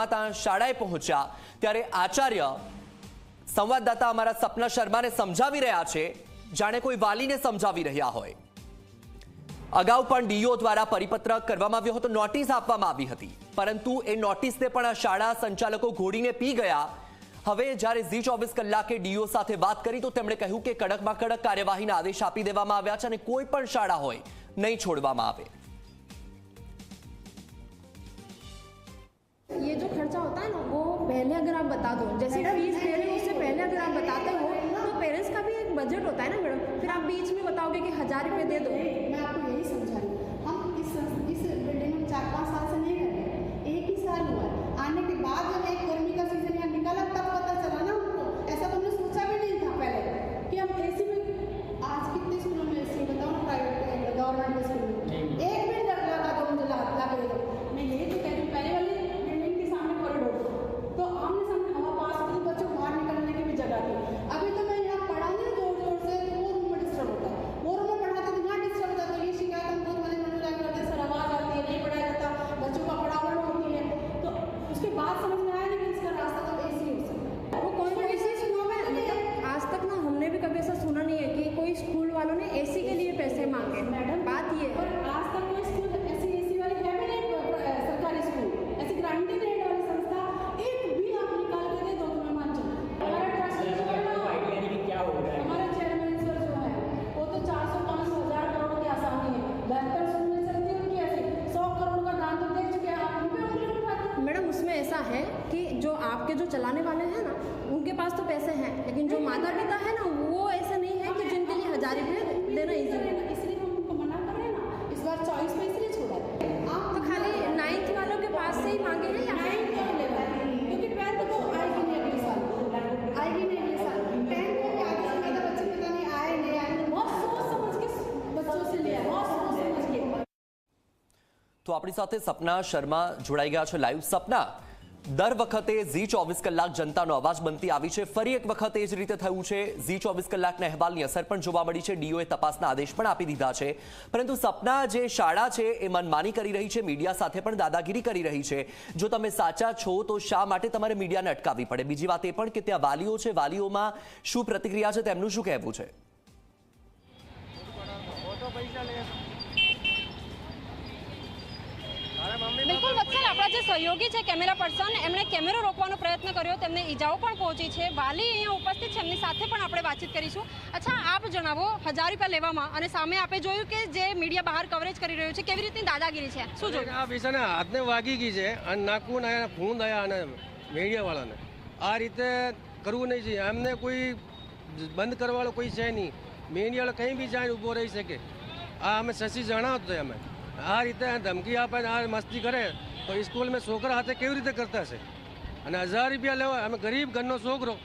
શર્માતા શાળાએ પહોંચ્યા. ત્યારે આચાર્ય સંવાદદાતા અમારા સપના શર્માને સમજાવી રહ્યા છે. જાણે કોઈ વાલીને સમજાવી રહ્યા હોય. અગાઉ પણ ડીઓ દ્વારા પરિપત્ર કરવામાં આવ્યો હતો, નોટિસ આપવામાં આવી હતી. પરંતુ એ નોટિસને પણ આ શાળા સંચાલકો ઘોડીને પી ગયા. હવે જ્યારે ઝી ચોવીસ કલાકે ડીઓ સાથે વાત કરી, તો તેમણે કહ્યું કે કડકમાં કડક કાર્યવાહીના આદેશ આપી દેવામાં આવ્યા છે અને કોઈ પણ શાળા હોય, નહીં છોડવામાં આવે. खर्चा होता है ना वो पहले अगर आप बता दो जैसे फ़ीस दे रहे हो उससे पहले अगर आप बताते हो तो पेरेंट्स का भी एक बजट होता है ना मैडम? फिर आप बीच में बताओगे कि हज़ार रुपये दे दो। मैं आपको यही समझा रही हूँ हम इस संस- इस बिल्डिंग में चार पाँच साल से नहीं रह रहे एक ही साल हुआ है आने के बाद जब एक गर्मी का सीज़न यहाँ निकला तब पता चला ना हमको ऐसा तो हमने सोचा भी नहीं था पहले कि हम एसी में आज कितने स्कूलों में एसी बताओ ना प्राइवेट गवर्नमेंट के स्कूल में एक भी डर लगा दो मुझे ला ला के दे दो मैं यही तो कह रही हूँ पहले वाली बिल्डिंग के सामने कॉरिडोर तो आमने सामने हवा पास होती तो बच्चों को बाहर निकलने की भी जगह थी अभी तो मैं यहाँ पढ़ाऊँगी ना ज़ोर ज़ोर से तो वो रूम में डिस्टर्ब होता है वो रूम में पढ़ाते तो यहाँ डिस्टर्ब होता है तो ये शिकायत हम बहुत बड़े मन में जाकर करते हैं, सर आवाज़ आती है नहीं पढ़ाया जाता बच्चों का पढ़ावट होती है तो उसके बाद समझ में आया ना कि इसका रास्ता तो ऐसे ही हो सकता है वो कौन ऐसे स्कूलों में मतलब आज तक ना हमने भी कभी ऐसा सुना नहीं है कि कोई स्कूल वालों ने एसी के लिए पैसे मांगे मैडम बात ये है और आज तक कोई स्कूल ऐसी एसी वाली है भी नहीं अ, अ, सरकारी स्कूल ऐसी गारंटी रेट वाली संस्था एक भी आप निकाल के दे दो तो मैं मान जाऊँ हमारा ट्रस्ट जो है ना हमारे चेयरमैन सर जो है वो तो चार सौ पाँच सौ हज़ार करोड़ की आसानी है बेहतर सुनने चलती है उनकी ऐसी सौ करोड़ का दान तो देख चुके हैं आप उन पे उंगली उठाते हैं मैडम उसमें ऐसा है कि जो आपके जो चलाने वाले हैं ना उनके पास तो पैसे हैं लेकिन जो माता पिता है ना वो ऐसा नहीं है कि जिनके लिए हजार रुपये देना ईजी है इसलिए हम उनको मना कर रहे हैं ना इस बार चॉइस में इसलिए छोड़ा है आप तो खाली नाइन्थ वालों के पास से ही मांगे हैं या फिर नाइन्थ का लेवल क्योंकि ट्वेल्थ तो आएगी नहीं अगले साल आएगी नहीं अगले साल टेंथ में भी आगे से ज़्यादा बच्चे पता नहीं आए नहीं आए बहुत सोच समझ के बच्चों से लिया बहुत सोच समझ के તો આપણી સાથે સપના શર્મા જોડાઈ ગયા છે લાઈવ સપના દર વખતે ઝી ચોવીસ કલાક જનતાનો અવાજ બનતી આવી છે. ફરી એક વખત એ જ રીતે થયું છે. ઝી ચોવીસ કલાકના અહેવાલની અસર પણ જોવા મળી છે. ડીઓએ તપાસના આદેશ પણ આપી દીધા છે. પરંતુ સપના જે શાળા છે એ મનમાની કરી રહી છે. મીડિયા સાથે પણ દાદાગીરી કરી રહી છે. જો તમે સાચા છો તો શા માટે તમારે મીડિયાને અટકાવવી પડે? બીજી વાત એ પણ કે ત્યાં વાલીઓ છે. વાલીઓમાં શું પ્રતિક્રિયા છે? તેમનું શું કહેવું છે? સહયોગી છે કેમેરા પર્સન, એમણે કેમેરો રોકવાનો પ્રયત્ન કર્યો, તેમને ઈજાઓ પણ પહોંચી છે. વાલી અહીંયા ઉપસ્થિત છે, એમની સાથે પણ આપણે વાતચીત કરીશું. અચ્છા, આપ જણાવો, હજાર રૂપિયા લેવામાં અને સામે આપે જોયું કે જે મીડિયા બહાર કવરેજ કરી રહ્યું છે, કેવી રીતની દાદાગીરી છે? શું જોયું? આ વિષયને હાથને વાગી ગઈ છે અને નાકું ને ફૂન આવ્યા અને મીડિયાવાળાને. આ રીતે કરવું નહીં જોઈએ. એમને કોઈ બંધ કરવાવાળો કોઈ છે નહીં. મીડિયાવાળો કંઈ બી જાય ઊભો રહી શકે. આ અમે શશી જણાવતો અમે આ રીતે ધમકી આપે આ મસ્તી કરે. તો સ્કૂલમાં છોકરા હાથે કેવી રીતે કરતા છે અને હજાર રૂપિયા લેવા અમે ગરીબ ઘરનો છોકરો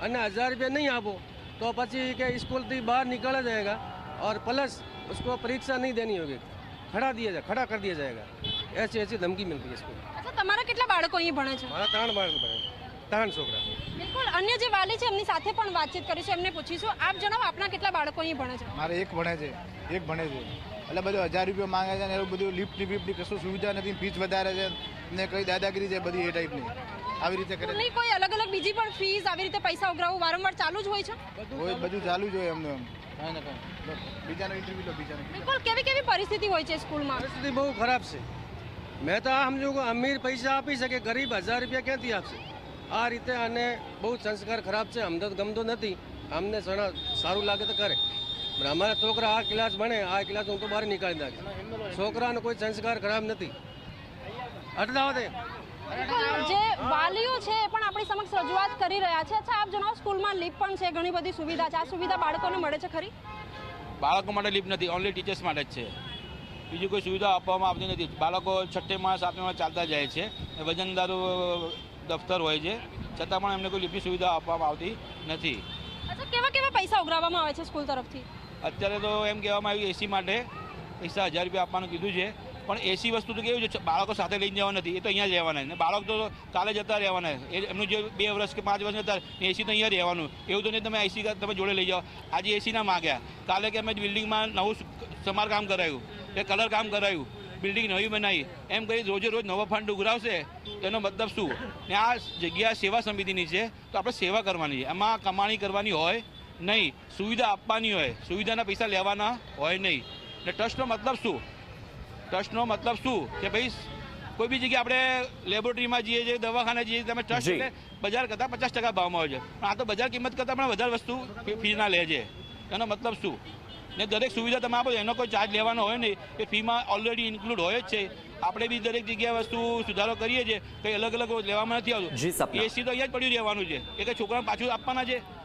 અને હજાર રૂપિયા નહીં આપો તો પછી કે સ્કૂલથી બહાર निकाला जाएगा और प्लस उसको परीक्षा नहीं देनी होगी खड़ा दिया जाए खड़ा कर दिया जाएगा ऐसी ऐसी धमकी मिलती है इसको અચ્છા તમારા કેટલા બાળકો અહીં ભણે છે મારા ત્રણ બાળક ભણે ત્રણ છોકરા બિલકુલ અન્ય જે વાલી છે એમની સાથે પણ વાતચીત કરીશું એમને પૂછીશું. આપ જણાવો આપના કેટલા બાળકો અહીં ભણે છે? મારે એક ભણે છે એક ભણે છે. એટલે બધું હજાર રૂપિયા માંગે છે ને એવું બધું લિફ્ટની બિફ્ટની કશું સુવિધા નથી ફીસ વધારે છે ને કઈ દાદાગીરી છે બધી એ ટાઈપની આવી રીતે કરે નહીં કોઈ અલગ અલગ બીજી પણ ફીસ આવી રીતે પૈસા ઉઘરાવું વારંવાર ચાલુ જ હોય છે? હોય બધું ચાલુ જ હોય એમનું એમ. કાંઈ ને કાંઈ બીજાનો ઇન્ટરવ્યુ લો બીજાનો બિલકુલ કેવી કેવી પરિસ્થિતિ હોય છે સ્કૂલમાં? પરિસ્થિતિ બહુ ખરાબ છે. મેં તો આ સમજુ કે અમીર પૈસા આપી શકે ગરીબ હજાર રૂપિયા ક્યાંથી આપશે? આ રીતે આને બહુ સંસ્કાર ખરાબ છે અમને તો ગમતો નથી. અમને સણા સારું લાગે તો કરે. પણ અમારા છોકરા આ ક્લાસ ભણે આ ક્લાસ હું તો બહાર નીકાળી નાખીશ છોકરાનો કોઈ સંસ્કાર ખરાબ નથી. અટલાવો દે. જે વાલીઓ છે એ પણ આપણી સમક્ષ રજૂઆત કરી રહ્યા છે. અચ્છા આપ જણાવો સ્કૂલમાં લીપ પણ છે ઘણી બધી સુવિધા છે. આ સુવિધા બાળકોને મળે છે ખરી? બાળકો માટે લીપ નથી ઓનલી ટીચર્સ માટે જ છે. બીજી કોઈ સુવિધા આપવામાં આવતી નથી. બાળકો છઠ્ઠેમાં સાતમામાં ચાલતા જાય છે. વજનદારું દફતર હોય છે. છતાં પણ એમને કોઈ લીપની સુવિધા આપવામાં આવતી નથી. અચ્છા કેવા કેવા પૈસા ઉઘરાવવામાં આવે છે સ્કૂલ તરફથી? અત્યારે તો એમ કહેવામાં આવ્યું એસી માટે પૈસા હજાર રૂપિયા આપવાનું કીધું છે. પણ એસી વસ્તુ તો કેવું છે? બાળકો સાથે લઈને જવા નથી. એ તો અહીંયા જ રહેવાના ને બાળક તો કાલે જતા રહેવાના એ એમનું જે બે વર્ષ કે પાંચ વર્ષ જતા એસી તો અહીંયા રહેવાનું. એવું તો નહીં તમે એસી તમે જોડે લઈ જાઓ. આજે એસી ના માગ્યા. કાલે કે અમે બિલ્ડિંગમાં નવું સમારકામ કરાયું. કે કલર કામ કરાયું. બિલ્ડિંગ નવી બનાવી. એમ કરી રોજે રોજ નવો ફંડ ઉઘરાવશે. તેનો મતલબ શું? ને આ જગ્યા સેવા સમિતિની છે તો આપણે સેવા કરવાની છે. એમાં કમાણી કરવાની હોય નહીં. સુવિધા આપવાની હોય. સુવિધાના પૈસા લેવાના હોય નહીં. ને ટ્રસ્ટનો મતલબ શું? ટ્રસ્ટનો મતલબ શું? કે ભાઈ કોઈ બી જગ્યાએ આપણે લેબોરેટરીમાં જઈએ છીએ દવાખાને જઈએ તમે ટ્રસ્ટ એટલે બજાર કરતાં પચાસ ટકા ભાવમાં હોય છે. પણ આ તો બજાર કિંમત કરતાં પણ વધારે વસ્તુ ફીના લે છે. એનો મતલબ શું? ને દરેક સુવિધા તમે આપો એનો કોઈ ચાર્જ લેવાનો હોય નહીં. એ ફીમાં ઓલરેડી ઇન્ક્લુડ હોય જ છે. આપણે બી દરેક જગ્યાએ વસ્તુ સુધારો કરીએ છીએ. કંઈ અલગ અલગ લેવામાં નથી આવતું. એસી તો અહીંયા જ પડ્યું રહેવાનું છે. કંઈ છોકરાને પાછું આપવાના છે?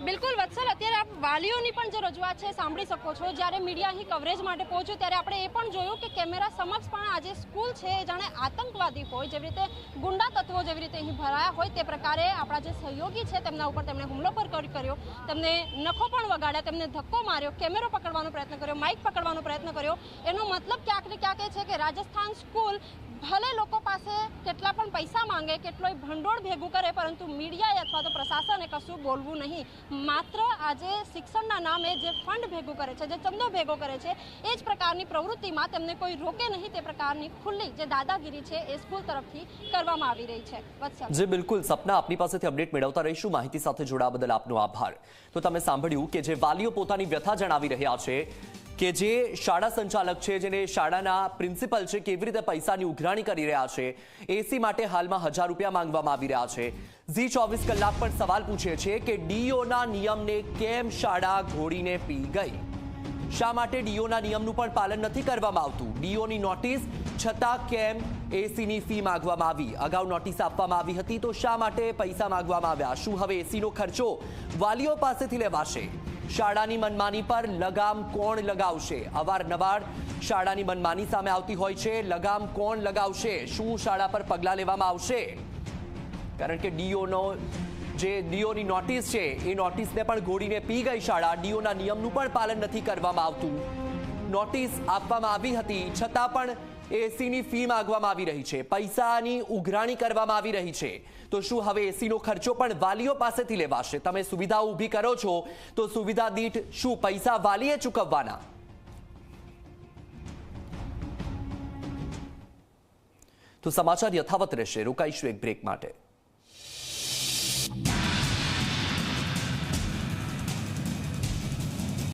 બિલકુલ, વત્સલ. અત્યારે આપ વાલીઓની પણ જે રજૂઆત છે, સાંભળી શકો છો. જ્યારે મીડિયા અહીં કવરેજ માટે પહોંચ્યું, ત્યારે આપણે એ પણ જોયું કે કેમેરા સમક્ષ પણ આજે સ્કૂલ છે જાણે આતંકવાદી હોય, જેવી રીતે ગુંડા તત્વો જેવી રીતે અહીં ભરાયા હોય, તે પ્રકારે આપણા જે સહયોગી છે, તેમના ઉપર તેમણે હુમલો કરી- કર્યો. તેમને નખો પણ વગાડ્યા, તેમને ધક્કો માર્યો, કેમેરો પકડવાનો પ્રયત્ન કર્યો, માઇક પકડવાનો પ્રયત્ન કર્યો. એનો મતલબ ક્યાંક ને ક્યાંક એ છે કે રાજસ્થાન સ્કૂલ ભલે લોકો પાસે કેટલા પણ પૈસા માંગે, કેટલોય ભંડોળ ભેગું કરે, પરંતુ મીડિયાએ અથવા તો પ્રશાસને કશું બોલવું નહીં. માત્ર આજે શિક્ષણના નામે જે ફંડ ભેગું કરે છે, જે ચંદો ભેગો કરે છે, એ જ પ્રકારની પ્રવૃત્તિમાં તેમને કોઈ રોકે નહીં તે પ્રકારની ખુલ્લી જે દાદાગીરી છે એ સ્કૂલ તરફથી કરવામાં આવી રહી છે. જે, બિલકુલ. સપના આપની પાસેથી અપડેટ મેળવતા રહીશું. માહિતી સાથે જોડાવા બદલ આપનો આભાર. તો તમે સાંભળ્યું કે જે વાલીઓ પોતાની વ્યથા જણાવી રહ્યા છે કે જે શાળા સંચાલક છે, જેને શાળાના પ્રિન્સિપલ છે, કેવી રીતે પૈસાની ઉઘરાણી કરી રહ્યા છે, એસી માટે હાલમાં હજાર રૂપિયા માંગવામાં આવી રહ્યા છે. ઝી ચોવીસ કલાક પણ સવાલ પૂછે છે કે ડીઓના નિયમને કેમ શાળા ઘોડીને પી ગઈ? શા માટે ડીઓના નિયમનું પણ પાલન નથી કરવામાં આવતું? ડીઓની નોટિસ, છતાં કેમ એસીની ફી માંગવામાં આવી? અગાઉ નોટિસ આપવામાં આવી હતી, તો શા માટે પૈસા માંગવામાં આવ્યા? શું હવે એસીનો ખર્ચો વાલીઓ પાસેથી લેવાશે? શાળાની મનમાની પર લગામ કોણ લગાવશે? અવારનવાર શાળાની મનમાની સામે આવતી હોય છે. લગામ કોણ લગાવશે? શું શાળા પર પગલાં લેવામાં આવશે? કારણ કે ડીઓનો જે ડીઓની નોટિસ છે, એ નોટિસને પણ ઘોડીને પી ગઈ શાળા. ડીઓના નિયમનું પણ પાલન નથી કરવામાં આવતું. નોટિસ આપવામાં આવી હતી. છતાં પણ એસીની ફી માંગવામાં આવી રહી છે. પૈસાની ઉઘરાણી કરવામાં આવી રહી છે. તો શું હવે એસીનો ખર્ચો પણ વાલીઓ પાસેથી લેવાશે? તમે સુવિધા ઊભી કરો છો, તો સુવિધા દીઠ શું પૈસા વાલીએ ચૂકવવાના? તો સમાચાર યથાવત રહેશે. રોકાઈશું એક બ્રેક માટે.